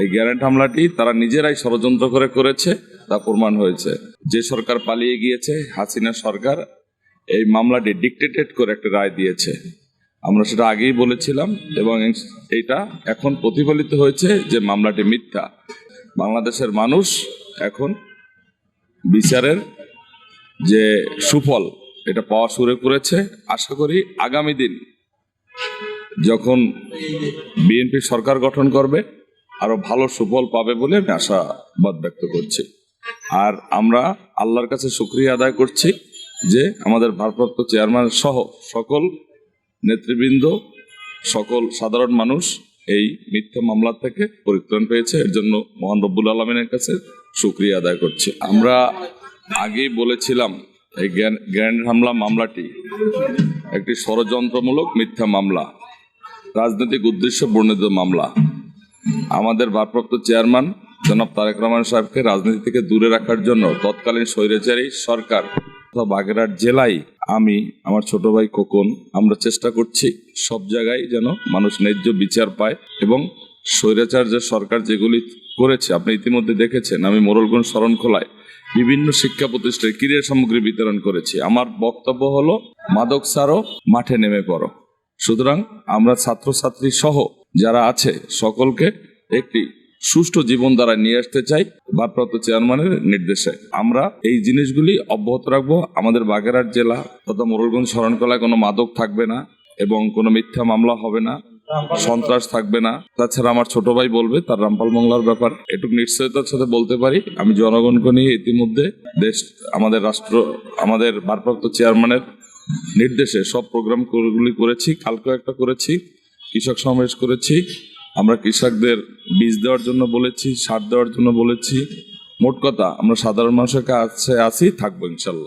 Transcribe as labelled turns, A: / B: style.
A: এই গ্যারেন্ট হামলাটি তারা নিজেরাই ষড়যন্ত্র করে করেছে, তা প্রমাণ হয়েছে। যে সরকার পালিয়ে গিয়েছে, হাসিনা সরকার, এই মামলাটি ডিকটেটেড করে একটা রায় দিয়েছে। আমরা সেটা আগেই বলেছিলাম এবং এইটা এখন প্রতিফলিত হয়েছে যে মামলাটি মিথ্যা। বাংলাদেশের মানুষ এখন বিচারের যে সুফল এটা পাওয়া শুরু করেছে, আশা করি আগামী দিন যখন বিএনপি সরকার গঠন করবে আরও ভালো সুফল পাবে বলে আমি আশাবাদ ব্যক্ত করছি। আর আমরা আল্লাহর কাছে শুক্রিয়া আদায় করছি যে আমাদের ভারপ্রাপ্ত চেয়ারম্যান সহ সকল নেতৃবৃন্দ, সকল সাধারণ মানুষ এই মিথ্যা মামলা থেকে পরিত্রাণ পেয়েছে। এর জন্য মহান রব্বুল আলমিনের কাছে শুক্রিয়া আদায় করছি। আমরা আগেই বলেছিলাম এই গ্র্যান্ড হামলা মামলাটি একটি ষড়যন্ত্রমূলক মিথ্যা মামলা, রাজনৈতিক উদ্দেশ্য বর্ণিত মামলা। আমাদের ভারপ্রাপ্ত চেয়ারম্যান জনাব তারেক রহমান সাহেবকে রাজনীতি থেকে দূরে রাখার জন্য তৎকালীন স্বৈরাচারী সরকার বাগেরহাট জেলায় আমি, আমার ছোট ভাই খোকন, আমরা চেষ্টা করছি সব জায়গায় যেন মানুষ ন্যায্য বিচার পায় এবং স্বৈরাচার যে সরকার যেগুলি করেছে, আপনি ইতিমধ্যে দেখেছেন, আমি মোরলগঞ্জ শরণখোলায় বিভিন্ন শিক্ষা প্রতিষ্ঠানে ক্রীড়া সামগ্রী বিতরণ করেছি। আমার বক্তব্য হলো, মাদক ছাড়ো, মাঠে নেমে পড়ো। সুতরাং আমরা ছাত্রছাত্রী সহ যারা আছে, সকলকে একটি সুষ্ঠু জীবন দ্বারা নিয়ে আসতে চাই, ভারপ্রাপ্ত চেয়ারম্যানের নির্দেশে। আমরা এই জিনিসগুলি অব্যাহত রাখব। আমাদের বাগেরহাট জেলা তথা মোরলগঞ্জ শরণকলায় কোনো মাদক থাকবে না এবং কোনো মিথ্যা মামলা হবে না, সন্ত্রাস থাকবে না। তাছাড়া আমার ছোট ভাই বলবে, তার রামপাল মংলার ব্যাপার। এটুকু নিশ্চয়তার সাথে বলতে পারি, আমি জনগণকে নিয়ে ইতিমধ্যে দেশ, আমাদের রাষ্ট্র, আমাদের ভারপ্রাপ্ত চেয়ারম্যানের নির্দেশে সব প্রোগ্রামগুলি করেছি, কালকেও একটা করেছি। কৃষক সমাবেশ করেছি। আমরা কৃষকদের বীজ দেওয়ার জন্য বলেছি, সার দেওয়ার জন্য বলেছি। মোট কথা, আমরা সাধারণ মানুষের কাছে আছি থাকব ইনশাল্লাহ।